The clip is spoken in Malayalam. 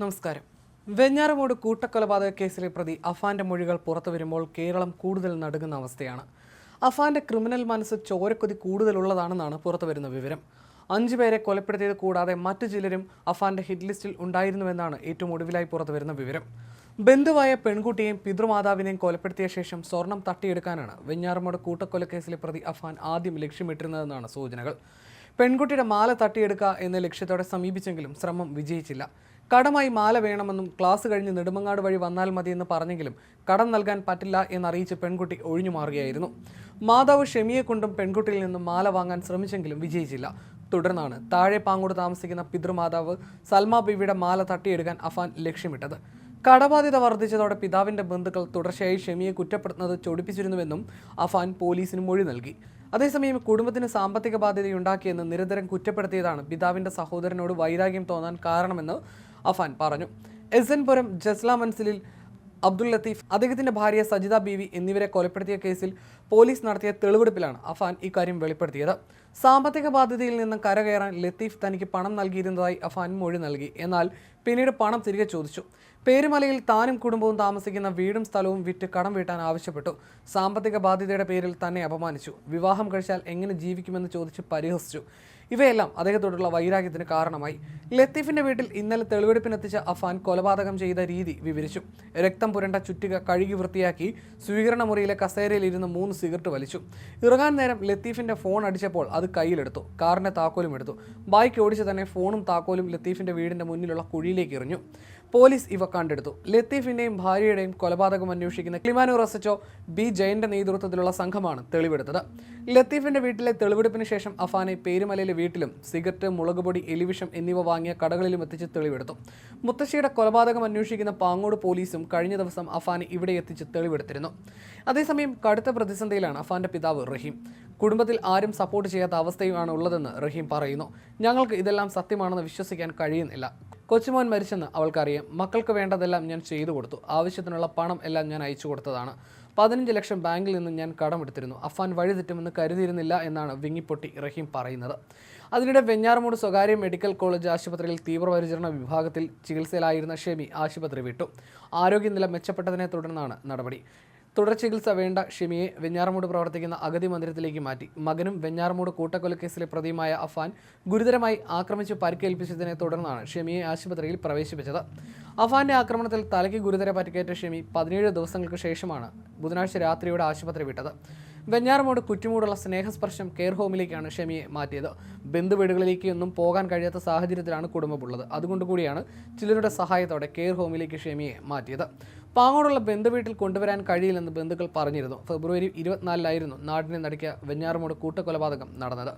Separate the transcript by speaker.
Speaker 1: നമസ്കാരം. വെഞ്ഞാറമൂട് കൂട്ടക്കൊലപാതക കേസിലെ പ്രതി അഫാന്റെ മൊഴികൾ പുറത്തു വരുമ്പോൾ കേരളം കൂടുതൽ നടുങ്ങുന്ന അവസ്ഥയാണ്. അഫാന്റെ ക്രിമിനൽ മനസ്സ് ചോരക്കൊതി കൂടുതലുള്ളതാണെന്നാണ് പുറത്തു വരുന്ന വിവരം. അഞ്ചു പേരെ കൊലപ്പെടുത്തിയത് കൂടാതെ മറ്റു ചിലരും അഫാന്റെ ഹിറ്റ് ലിസ്റ്റിൽ ഉണ്ടായിരുന്നുവെന്നാണ് ഏറ്റവും ഒടുവിലായി പുറത്തു വരുന്ന വിവരം. ബന്ധുവായ പെൺകുട്ടിയെയും പിതൃമാതാവിനെയും കൊലപ്പെടുത്തിയ ശേഷം സ്വർണം തട്ടിയെടുക്കാനാണ് വെഞ്ഞാറമൂട് കൂട്ടക്കൊലക്കേസിലെ പ്രതി അഫാൻ ആദ്യം ലക്ഷ്യമിട്ടിരുന്നതെന്നാണ് സൂചനകൾ. പെൺകുട്ടിയുടെ മാല തട്ടിയെടുക്കുക എന്ന ലക്ഷ്യത്തോടെ സമീപിച്ചെങ്കിലും ശ്രമം വിജയിച്ചില്ല. കടമായി മാല വേണമെന്നും ക്ലാസ് കഴിഞ്ഞ് നെടുമങ്ങാട് വഴി വന്നാൽ മതിയെന്ന് പറഞ്ഞെങ്കിലും കടം നൽകാൻ പറ്റില്ല എന്നറിയിച്ച് പെൺകുട്ടി ഒഴിഞ്ഞു മാറുകയായിരുന്നു. മാതാവ് ഷെമിയെ കൊണ്ടും പെൺകുട്ടിയിൽ നിന്നും മാല വാങ്ങാൻ ശ്രമിച്ചെങ്കിലും വിജയിച്ചില്ല. തുടർന്നാണ് താഴെ പാങ്ങോട് താമസിക്കുന്ന പിതൃമാതാവ് സൽമ ബീവിയുടെ മാല തട്ടിയെടുക്കാൻ അഫാൻ ലക്ഷ്യമിട്ടത്. കടബാധ്യത വർദ്ധിച്ചതോടെ പിതാവിന്റെ ബന്ധുക്കൾ തുടർച്ചയായി ഷെമിയെ കുറ്റപ്പെടുത്തുന്നത് ചൊടിപ്പിച്ചിരുന്നുവെന്നും അഫാൻ പോലീസിന് മൊഴി നൽകി. അതേസമയം കുടുംബത്തിന് സാമ്പത്തിക ബാധ്യതയുണ്ടാക്കിയെന്ന് നിരന്തരം കുറ്റപ്പെടുത്തിയതാണ് പിതാവിന്റെ സഹോദരനോട് വൈരാഗ്യം തോന്നാൻ കാരണമെന്ന് അഫാൻ പറഞ്ഞു. എസൻപുരം ജസ്ല മൻസിലിൽ അബ്ദുൽ ലത്തീഫ് അദ്ദേഹത്തിന്റെ ഭാര്യ സജിത ബീവി എന്നിവരെ കൊലപ്പെടുത്തിയ കേസിൽ പോലീസ് നടത്തിയ തെളിവെടുപ്പിലാണ് അഫാൻ ഇക്കാര്യം വെളിപ്പെടുത്തിയത്. സാമ്പത്തിക ബാധ്യതയിൽ നിന്ന് കരകയറാൻ ലത്തീഫ് തനിക്ക് പണം നൽകിയിരുന്നതായി അഫാൻ മൊഴി നൽകി. എന്നാൽ പിന്നീട് പണം തിരികെ ചോദിച്ചു. പേരുമലയിൽ താനും കുടുംബവും താമസിക്കുന്ന വീടും സ്ഥലവും വിറ്റ് കടം വീട്ടാൻ ആവശ്യപ്പെട്ടു. സാമ്പത്തിക ബാധ്യതയുടെ പേരിൽ തന്നെ അപമാനിച്ചു. വിവാഹം കഴിച്ചാൽ എങ്ങനെ ജീവിക്കുമെന്ന് ചോദിച്ച് പരിഹസിച്ചു. ഇവയെല്ലാം അദ്ദേഹത്തോടുള്ള വൈരാഗ്യത്തിന് കാരണമായി. ലത്തീഫിന്റെ വീട്ടിൽ ഇന്നലെ തെളിവെടുപ്പിനെത്തിച്ച അഫാൻ കൊലപാതകം ചെയ്ത രീതി വിവരിച്ചു. രക്തം പുരണ്ട ചുറ്റിക കഴുകി വൃത്തിയാക്കി സ്വീകരണ മുറിയിലെ കസേരയിൽ ഇരുന്ന് മൂന്ന് സിഗരറ്റ് വലിച്ചു. ഇറങ്ങാൻ നേരം ലത്തീഫിന്റെ ഫോൺ അടിച്ചപ്പോൾ അത് കയ്യിലെടുത്തു. കാറിന്റെ താക്കോലും എടുത്തു. ബൈക്ക് ഓടിച്ച് തന്നെ ഫോണും താക്കോലും ലത്തീഫിന്റെ വീടിന്റെ മുന്നിലുള്ള കുഴിയിലേക്ക് എറിഞ്ഞു. പോലീസ് ഇവ കണ്ടെടുത്തു. ലത്തീഫിന്റെയും ഭാര്യയുടെയും കൊലപാതകം അന്വേഷിക്കുന്ന ക്ലിമാനൂർ എസ് എച്ച്ഒ ബി ജയന്റെ നേതൃത്വത്തിലുള്ള സംഘമാണ് തെളിവെടുത്തത്. ലത്തീഫിന്റെ വീട്ടിലെ തെളിവെടുപ്പിന് ശേഷം അഫാനെ പേരുമലയിലെ വീട്ടിലും സിഗരറ്റ് മുളകുപൊടി എലിവിഷം എന്നിവ വാങ്ങിയ കടകളിലും എത്തിച്ച് തെളിവെടുത്തു. മുത്തശ്ശിയുടെ കൊലപാതകം അന്വേഷിക്കുന്ന പാങ്ങോട് പോലീസും കഴിഞ്ഞ ദിവസം അഫാനെ ഇവിടെ എത്തിച്ച് തെളിവെടുത്തിരുന്നു. അതേസമയം കടുത്ത പ്രതിസന്ധിയിലാണ് അഫാന്റെ പിതാവ് റഹീം. കുടുംബത്തിൽ ആരും സപ്പോർട്ട് ചെയ്യാത്ത അവസ്ഥയുമാണ് ഉള്ളതെന്ന് റഹീം പറയുന്നു. ഞങ്ങൾക്ക് ഇതെല്ലാം സത്യമാണെന്ന് വിശ്വസിക്കാൻ കഴിയുന്നില്ല. കൊച്ചുമോൻ മരിച്ചെന്ന് അവൾക്കറിയാം. മക്കൾക്ക് വേണ്ടതെല്ലാം ഞാൻ ചെയ്തു കൊടുത്തു. ആവശ്യത്തിനുള്ള പണം എല്ലാം ഞാൻ അയച്ചു കൊടുത്തതാണ്. പതിനഞ്ച് ലക്ഷം ബാങ്കിൽ നിന്ന് ഞാൻ കടമെടുത്തിരുന്നു. അഫാൻ വഴിതെറ്റുമെന്ന് കരുതിയിരുന്നില്ല എന്നാണ് വിങ്ങിപ്പൊട്ടി റഹീം പറയുന്നത്. അതിനിടെ വെഞ്ഞാറമൂട് സ്വകാര്യ മെഡിക്കൽ കോളേജ് ആശുപത്രിയിൽ തീവ്രപരിചരണ വിഭാഗത്തിൽ ചികിത്സയിലായിരുന്ന ഷെമി ആശുപത്രി വിട്ടു. ആരോഗ്യനില മെച്ചപ്പെട്ടതിനെ തുടർന്നാണ് നടപടി. തുടർ ചികിത്സ വേണ്ട ഷിമിയെ വെഞ്ഞാറമൂട് പ്രവർത്തിക്കുന്ന അഗതി മന്ദിരത്തിലേക്ക് മാറ്റി. മകനും വെഞ്ഞാറമൂട് കൂട്ടക്കൊലക്കേസിലെ പ്രതിയുമായ അഫാൻ ഗുരുതരമായി ആക്രമിച്ച് പരിക്കേൽപ്പിച്ചതിനെ തുടർന്നാണ് ഷെമിയെ ആശുപത്രിയിൽ പ്രവേശിപ്പിച്ചത്. അഫാന്റെ ആക്രമണത്തിൽ തലയ്ക്ക് ഗുരുതര പരിക്കേറ്റ ഷെമി പതിനേഴ് ദിവസങ്ങൾക്ക് ശേഷമാണ് ബുധനാഴ്ച രാത്രിയോടെ ആശുപത്രി വിട്ടത്. വെഞ്ഞാറമൂട് കുറ്റിമൂടുള്ള സ്നേഹസ്പർശം കെയർ ഹോമിലേക്കാണ് ഷെമിയെ മാറ്റിയത്. ബന്ധുവീടുകളിലേക്ക് ഒന്നും പോകാൻ കഴിയാത്ത സാഹചര്യത്തിലാണ് കുടുംബമുള്ളത് അതുകൊണ്ട് കൂടിയാണ് ചിലരുടെ സഹായത്തോടെ കെയർ ഹോമിലേക്ക് ഷെമിയെ മാറ്റിയത്. പാങ്ങോടുള്ള ബന്ധുവീട്ടിൽ കൊണ്ടുവരാൻ കഴിയില്ലെന്ന് ബന്ധുക്കൾ പറഞ്ഞിരുന്നു. ഫെബ്രുവരി ഇരുപത്തിനാലിലായിരുന്നു നാടിനെ നടുക്കിയ വെഞ്ഞാറമൂട് കൂട്ടക്കൊലപാതകം നടന്നത്.